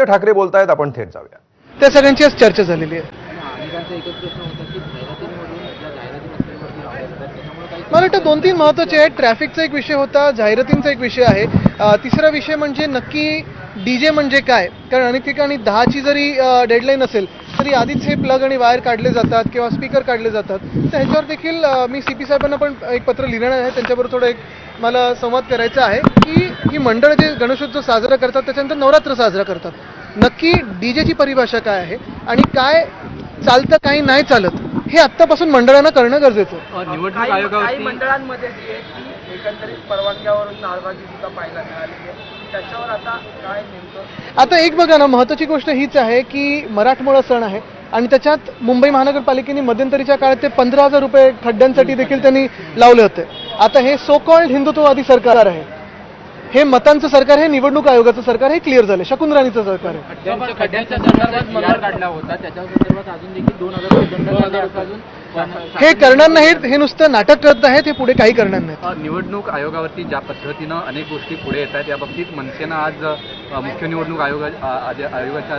आदित्य ठाकरे बोलतायत आपण थेट जाऊया. त्या सगळ्यांची आज चर्चा झालेली आहे. मला वाटतं दोन तीन महत्त्वाचे आहेत. ट्रॅफिकचा एक विषय होता जाहिरातींचा एक विषय आहे. तिसरा विषय म्हणजे नक्की डीजे म्हणजे काय? कारण अनेक ठिकाणी दहाची जरी डेडलाईन असेल तरी आधीच हे प्लग आणि वायर काढले जातात किंवा स्पीकर काढले जातात. तर ह्याच्यावर देखील मी सी पी साहेबांना पण एक पत्र लिहिणार आहे. त्यांच्याबरोबर थोडं एक मला संवाद करायचा आहे की ही मंडळ जे गणेशोत्सव साजरा करतात त्याच्यानंतर नवरात्र साजरा करतात. नक्की डीजेची परिभाषा काय आहे आणि काय चालतं काही नाही चालत हे आत्तापासून मंडळांना करणं गरजेचं आहे. निवडणूक आयोगावरती मंडळांमध्ये जी आहे ती एकंदरीत परवानग्यावरून सुद्धा पाहायला मिळालेली आहे. त्याच्यावर आता काय नेमकं आता एक बघा ना महत्वाची गोष्ट हीच आहे की मराठमोळा सण आहे आणि त्याच्यात मुंबई महानगरपालिकेने मध्यंतरीच्या काळात ते पंधरा हजार रुपये खड्ड्यांसाठी देखील त्यांनी लावले होते. आता हे सो कॉल्ड हिंदुत्ववादी सरकार आहे. हे मतांचं सरकार आहे निवडणूक आयोगाचं सरकार हे क्लिअर झालं शकुन राणीचं सरकार आहे. खड्ड्यांच्या खड्ड्यांच्या संदर्भात मंगळ काढला होता. त्याच्या संदर्भात अजून देखील दोन हजार रुपये दंड झाला होता अजून पण हे करणार नाहीत हे नुसतं नाटक करत आहेत हे पुढे काही करणार नाहीत. निवडणूक आयोगावरती ज्या पद्धतीनं अनेक गोष्टी पुढे येत आहेत या बाबतीत मनसेनं आज मुख्य निवडणूक आयोगा आयोगाच्या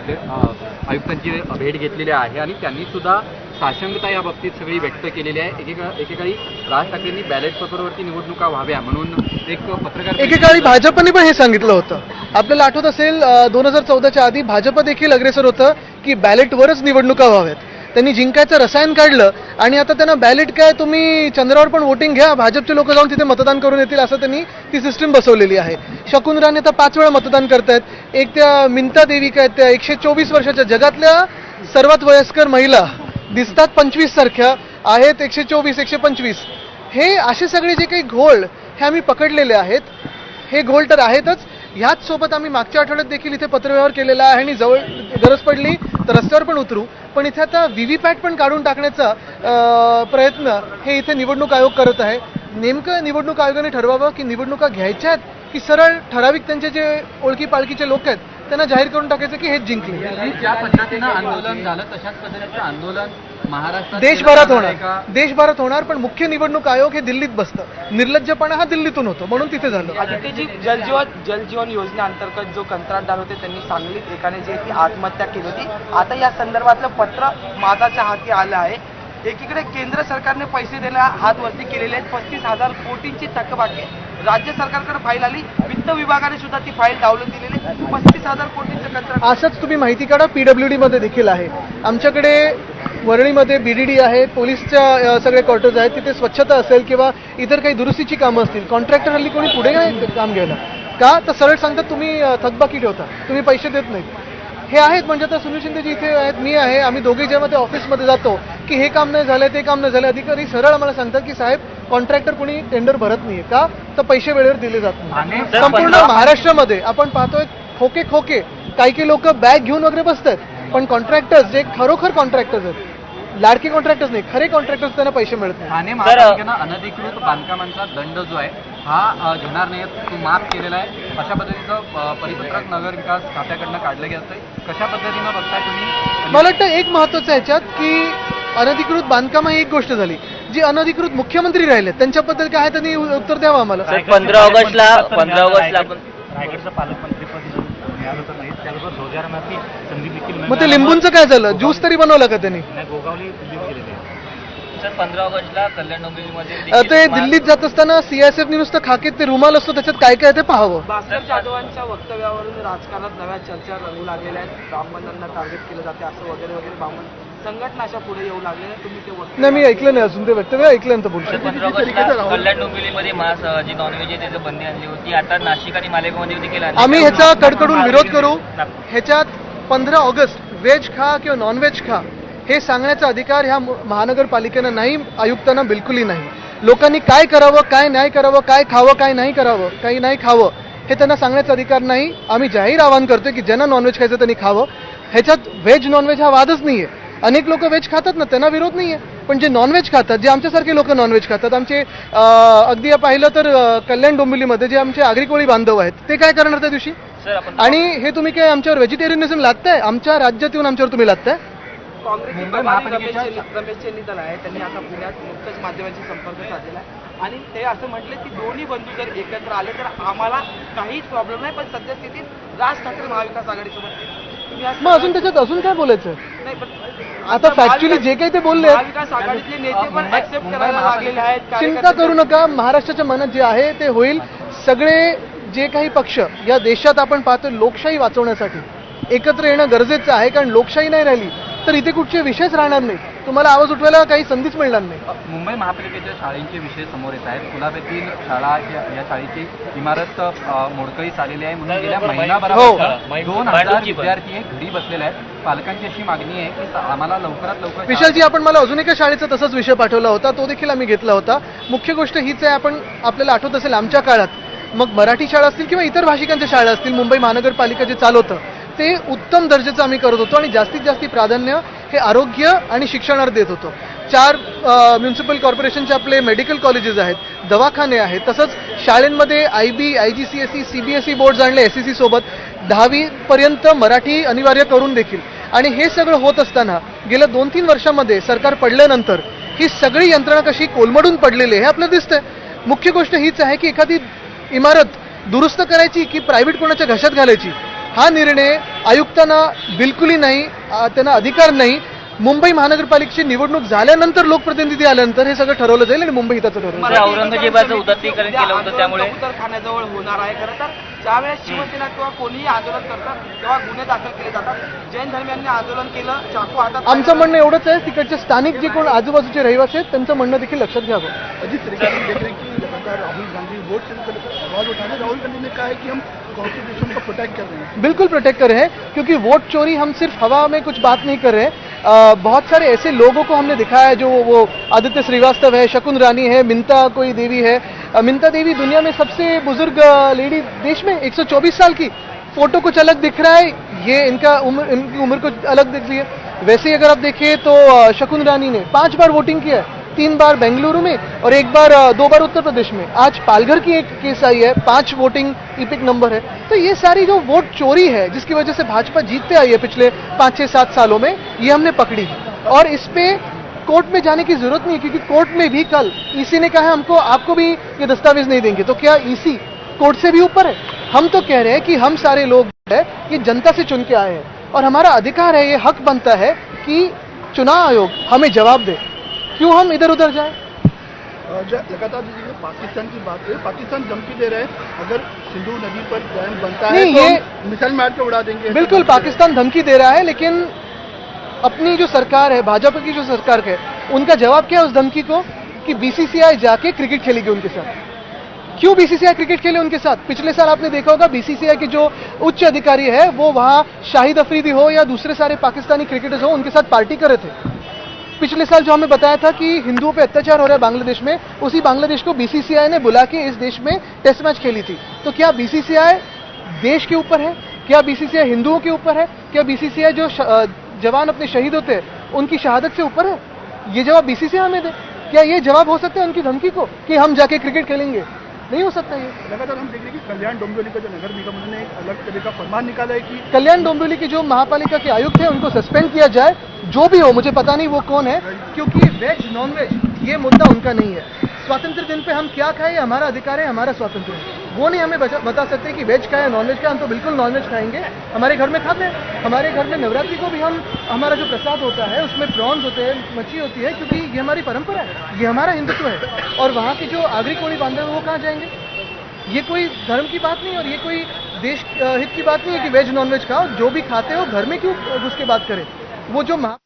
आयुक्तांची भेट घेतलेली आहे आणि त्यांनी सुद्धा साशंकता या बाबतीत सगळी व्यक्त केलेली आहे. एकेका एकेकाळी राज ठाकरेंनी बॅलेट पेपरवरती निवडणुका व्हाव्या म्हणून एक पत्रकार एकेकाळी भाजपने पण हे सांगितलं होतं. आपल्याला आठवत असेल दोन हजार चौदाच्या आधी भाजप देखील अग्रेसर होतं की बॅलेटवरच निवडणुका व्हाव्यात. त्यांनी जिंकायचं रसायन काढलं आणि आता त्यांना बॅलेट काय तुम्ही चंद्रावर पण वोटिंग घ्या भाजपचे लोक जाऊन तिथे मतदान करून येतील असं त्यांनी ती सिस्टीम बसवलेली आहे. शकुन राणे आता पाच वेळा मतदान करतायत. एक त्या मिंता देवी काय त्या एकशे चोवीस वर्षाच्या जगातल्या सर्वात वयस्कर महिला दिसतात पंचवीस सारख्या आहेत एकशे चोवीस एकशे पंचवीस. हे असे सगळे जे काही घोळ हे आम्ही पकडलेले आहेत. हे घोळ तर आहेतच. ह्याच सोबत आम्ही मागच्या आठवड्यात देखील इथे पत्रव्यवहार केलेला आहे आणि जवळ गरज पडली तर रस्त्यावर पण उतरू. पण इथे आता व्ही व्ही पॅट पण काढून टाकण्याचा प्रयत्न हे इथे निवडणूक आयोग करत आहे. नेमकं निवडणूक आयोगाने ठरवावं की निवडणुका घ्यायच्या आहेत की सरळ ठराविक त्यांचे जे ओळखी पाळखीचे लोक आहेत त्यांना जाहीर करून टाकायचं की हेच जिंकले. ज्या पद्धतीनं आंदोलन झालं तशाच पद्धतीचं आंदोलन महाराष्ट्रात देशभरात होणार. देशभरात होणार पण मुख्य निवडणूक आयोग हे दिल्लीत बसतं. निर्लज्जपणा हा दिल्लीतून होतो म्हणून तिथे झालं. आदित्यजी जलजीवन जलजीवन योजनेअंतर्गत जो कंत्राटदार होते त्यांनी सांगलीत एकाने जी ती आत्महत्या केली होती. आता या संदर्भातलं पत्र माझाच्या हाती आलं आहे. एकीकडे केंद्र सरकारने पैसे देण्या हात वरती केलेले आहेत पस्तीस हजार कोटींची थकबाकी. राज्य सरकारकडे फाईल आली वित्त विभागाने सुद्धा ती फाईल डावलून दिलेली आहे. पस्तीस हजार कोटींचं कंत्राट असंच तुम्ही माहिती काढा पीडब्ल्यूडी मध्ये देखील आहे. आमच्याकडे वरळीमध्ये बीडीडी आहे पोलीसच्या सगळे क्वार्टर्स आहेत तिथे स्वच्छता असेल किंवा इतर काही दुरुस्तीची कामं असतील कॉन्ट्रॅक्टर हल्ली कोणी पुढे नाही काम घ्यायला का? तर सरळ सांगतात तुम्ही थकबाकी ठेवता तुम्ही पैसे देत नाहीत. हे आहेत म्हणजे आता सुनील शिंदेजी इथे आहेत मी आहे आम्ही दोघे जेव्हा ते ऑफिसमध्ये जातो की हे काम नाही झालं ते काम नाही झालं अधिकारी सरळ आम्हाला सांगतात की साहेब कॉन्ट्रॅक्टर कोणी टेंडर भरत नाहीये का? तर पैसे वेळेवर दिले जात नाही संपूर्ण महाराष्ट्रामध्ये आपण पाहतोय खोके खोके. काही काही लोक बॅग घेऊन वगैरे बसतात. पण कॉन्ट्रॅक्टर्स जे खरोखर कॉन्ट्रॅक्टर्स आहेत लाडके कॉन्ट्रॅक्टर्स नाही खरे कॉन्ट्रॅक्टर्स त्यांना पैसे मिळत नाही ठाणे महापालिकेनं अनधिकृत बांधकामांचा दंड जो आहे हा घेणार नाही तो माफ केलेला आहे. अशा पद्धतीचं परिपत्रक नगर विकास खात्याकडनं काढलं गेलं कशा पद्धतीनं बघताय तुम्ही? मला वाटतं एक महत्वाचं ह्याच्यात की अनधिकृत बांधकाम ही एक गोष्ट झाली. जी अनधिकृत मुख्यमंत्री राहिले त्यांच्याबद्दल काय आहे त्यांनी उत्तर द्यावं आम्हाला? पंधरा ऑगस्टला पंधरा ऑगस्टला आपण रायगडचं पालकमंत्रीपद मिळालं तर नाही त्याबरोबर रोजगाराची संधी देखील मग ते लिंबूंचं काय झालं? ज्यूस तरी बनवलं का त्यांनी? ते दिल्लीत जात असताना सीआयएसएफनी नुसतं खाकेत ते रुमाल असतो त्याच्यात काय काय ते पाहावं. भास्कर जाधवांच्या वक्तव्यावरून राजकारणात नव्या चर्चा रंगू लागलेल्या आहेत. ब्राह्मणांना टार्गेट केलं जाते असं वगैरे वगैरे ब्राह्मण संघटना अशा पुढे येऊ आहेत. तुम्ही ते नाही मी ऐकलं नाही अजून ते वक्तव्य ऐकलं तर सर पंधरा ऑगस्टला कल्याण डोंबिवलीमध्ये मास जी नॉनव्हेज आहे त्याचं बंदी आणली होती आता नाशिक आणि मालेगावमध्ये आणली. आम्ही ह्याचा कडकडून विरोध करू. ह्याच्यात पंधरा ऑगस्ट व्हेज खा किंवा नॉन व्हेज खा हे सांगण्याचा अधिकार ह्या म- महानगरपालिकेनं नाही आयुक्तांना बिलकुलही नाही. लोकांनी काय करावं काय नाही करावं काय खावं काय नाही करावं काही नाही खावं हे त्यांना सांगण्याचा अधिकार नाही. आम्ही जाहीर आवाहन करतोय की ज्यांना नॉनव्हेज खायचं त्यांनी खावं. ह्याच्यात व्हेज नॉनव्हेज हा वादच नाहीये. अनेक लोक व्हेज खातात ना त्यांना विरोध नाहीये. पण जे नॉनव्हेज खातात जे आमच्यासारखे लोक नॉनव्हेज खातात आमचे अगदी पाहिलं तर कल्याण डोंबिवलीमध्ये जे आमचे आगरी कोळी बांधव आहेत ते काय करणार त्या दिवशी? सर आपण आणि हे तुम्ही काय आमच्यावर व्हेजिटेरियनिझम लादताय? आमच्या राज्यात येऊन आमच्यावर तुम्ही महापालिकेच्या- रमेश चेन्नी- रमेश चेन्नीतल आहे त्यांनी आता पुण्यात नुकतंच माध्यमांशी संपर्क साधलेला आहे. आणि ते असं म्हटले की दोन्ही बंधू जर एकत्र आले तर आम्हाला काहीच प्रॉब्लेम नाही पण सद्यस्थितीत राज ठाकरे महाविकास आघाडीसोबत मग अजून त्याच्यात अजून काय बोलायचं नाही, पण आता फॅक्च्युअली जे काही ते बोलले महाविकास आघाडीतले नेते पण ऍक्सेप्ट करायला लागलेले आहेत चिंता करू नका महाराष्ट्राच्या मनात जे आहे ते होईल. सगळे जे काही पक्ष या देशात आपण पाहतो लोकशाही वाचवण्यासाठी. एकत्र येणं गरजेचं आहे कारण लोकशाही नाही राहिली तर इथे कुठचे विषयच राहणार नाही तुम्हाला आवाज उठवायला काही संधीच मिळणार नाही. मुंबई महापालिकेच्या शाळेंचे विषय समोर येत आहेत. कुलाब्यातील शाळा या शाळेची इमारत अ, मोडकळीस आलेली आहे. म्हणून गेल्या हो. महिनाभरापासून दोन हजार. विद्यार्थी हे घरी बसलेले आहेत. पालकांची अशी मागणी आहे की आम्हाला लवकरात लवकर विशालजी आपण मला अजून एका शाळेचा तसाच विषय पाठवला होता. तो देखील आम्ही घेतला होता. मुख्य गोष्ट हीच आहे आपण आपल्याला आठवत असेल आमच्या काळात. मग मराठी शाळा असतील किंवा इतर भाषिकांच्या शाळा असतील मुंबई महानगरपालिका जे चालवतं ते उत्तम दर्जाचं आम्ही करत होतो आणि जास्तीत जास्त प्राधान्य हे आरोग्य आणि शिक्षणावर देत होतो. चार म्युन्सिपल कॉर्पोरेशनचे आपले मेडिकल कॉलेजेस आहेत दवाखाने आहेत तसंच शाळेंमध्ये I B I G C S C C B S E board आणले एस सी सी सोबत. दहावीपर्यंत मराठी अनिवार्य करून देखील. आणि हे सगळं होत असताना गेल्या दोन तीन वर्षामध्ये सरकार पडल्यानंतर ही सगळी यंत्रणा कशी कोलमडून पडलेली आहे हे आपल्याला दिसतंय. मुख्य गोष्ट हीच आहे की एखादी इमारत दुरुस्त करायची की प्रायव्हेट कोणाच्या घशात घालायची? हा निर्णय आयुक्तांना बिलकुलही नाही त्यांना अधिकार नाही. मुंबई महानगरपालिकेची निवडणूक झाल्यानंतर लोकप्रतिनिधी आल्यानंतर हे सगळं ठरवलं जाईल आणि मुंबई हिताचं ठरवलं. ते औरंगजेबाचं उदात्तीकरण केलं होतं त्यामुळे. कबूतरखान्याजवळ होणार आहे खरं तर. ज्यावेळेस शिवसेना किंवा कोणीही आंदोलन करतात तेव्हा गुन्हे दाखल केले जातात. जैन धर्मियांनी आंदोलन केलं चाकू हातात आमचं म्हणणं एवढंच आहे तिकडचे स्थानिक जे कोण आजूबाजूचे रहिवासी आहेत त्यांचं म्हणणं देखील लक्षात घ्यावं. लगातार राहुल गांधी वोट राहुल गांधी ने कहा है कि हम कॉन्स्टिट्यूशन को प्रोटेक्ट कर रहे हैं। बिल्कुल प्रोटेक्ट कर रहे हैं क्योंकि वोट चोरी हम सिर्फ़ हवा में कुछ बात नहीं कर रहे हैं। अ, बहुत सारे ऐसे लोगों को हमने दिखाया है जो वो आदित्य श्रीवास्तव है शकुन रानी है मिंता कोई देवी है। मिंता देवी दुनिया में सबसे बुज़ुर्ग लेडी देश में 124 साल की। फ़ोटो कुछ अलग दिख रहा है ये इनका उम्र इनकी उम्र कुछ अलग दिख रही है। वैसे ही अगर आप देखिए तो शकुन रानी ने पाँच बार वोटिंग किया है। तीन बार बेंगलुरु में और एक बार दो बार उत्तर प्रदेश में। आज पालघर की एक केस आई है, पाँच वोटिंग इपिक नंबर है। तो ये सारी जो वोट चोरी है, जिसकी वजह से भाजपा जीतते आई है पिछले पाँच, छह, सात सालों में, ये हमने पकड़ी। और इस पे कोर्ट में जाने की ज़रूरत नहीं है, क्योंकि कोर्ट में भी कल ईसी ने कहा हमको, आपको भी ये दस्तावेज़ नहीं देंगे। तो क्या ईसी कोर्ट से भी ऊपर है? हम तो कह रहे हैं कि हम सारे लोग है, ये जनता से चुन के आए हैं। और हमारा अधिकार है, ये हक बनता है कि चुनाव आयोग हमें जवाब दे। क्यों हम इधर उधर जाए? लगातार पाकिस्तान की बात है पाकिस्तान धमकी दे रहे हैं। अगर सिंधु नदी पर डैम बनता है नहीं, तो ये- मिसाइल मार के उड़ा देंगे। बिल्कुल। पाकिस्तान धमकी दे रहा है लेकिन अपनी जो सरकार है भाजपा की जो सरकार है उनका जवाब क्या है उस धमकी को? कि बीसीसीआई जाके क्रिकेट खेलेगी उनके साथ। क्यों बीसीसीआई क्रिकेट खेले उनके साथ? पिछले साल आपने देखा होगा बीसीसीआई के जो उच्च अधिकारी है वो वहाँ शाहिद अफरीदी हो या दूसरे सारे पाकिस्तानी क्रिकेटर्स हो उनके साथ पार्टी कर रहे थे। पिछले साल जो हमें बताया था कि हिंदुओं पे अत्याचार हो रहा है बांग्लादेश में उसी बांग्लादेश को बीसीसीआई ने बुला के इस देश में टेस्ट मैच खेली थी। तो क्या बीसीसीआई देश के ऊपर है? क्या बीसीसीआई हिंदुओं के ऊपर है? क्या बीसीसीआई जो जवान अपने शहीद होते हैं उनकी शहादत से ऊपर है? ये जवाब बीसीसीआई हमें दे। क्या ये जवाब हो सकता है उनकी धमकी को कि हम जाके क्रिकेट खेलेंगे? नहीं हो सकता ये। लगातार हम देख रहे हैं कि कल्याण डोंबिवली का जो नगर निगम ने एक अलग तरह का फरमान निकाला है कि कल्याण डोंबिवली के जो महापालिका के आयुक्त हैं उनको सस्पेंड किया जाए जो भी हो, मुझे पता नहीं वो कौन है, क्योंकि वेज नॉन वेज ये मुद्दा उनका नहीं है। स्वातंत्र दिन पे हम क्या खाएँ? हमारा अधिकार है, हमारा स्वातंत्र है। वो नहीं हमें बता सकते कि वेज खाए नॉन वेज खाए, हम तो बिल्कुल नॉन वेज खाएँगे। हमारे घर में खाते हैं हमारे घर में नवरात्रि को भी हम, हमारा जो प्रसाद होता है, उसमें प्रॉन्स होते हैं, मच्छी होती है, क्योंकि ये हमारी परंपरा है, ये हमारा हिंदुत्व है। और वहाँ के जो आगरी कोड़ी बांधे हैं वो कहाँ जाएँगे? ये कोई धर्म की बात नहीं, और ये कोई देश हित की बात नहीं है कि वेज नॉन वेज खाओ। जो भी खाते हो, घर में क्यों घुस के बात करें? वो जो महा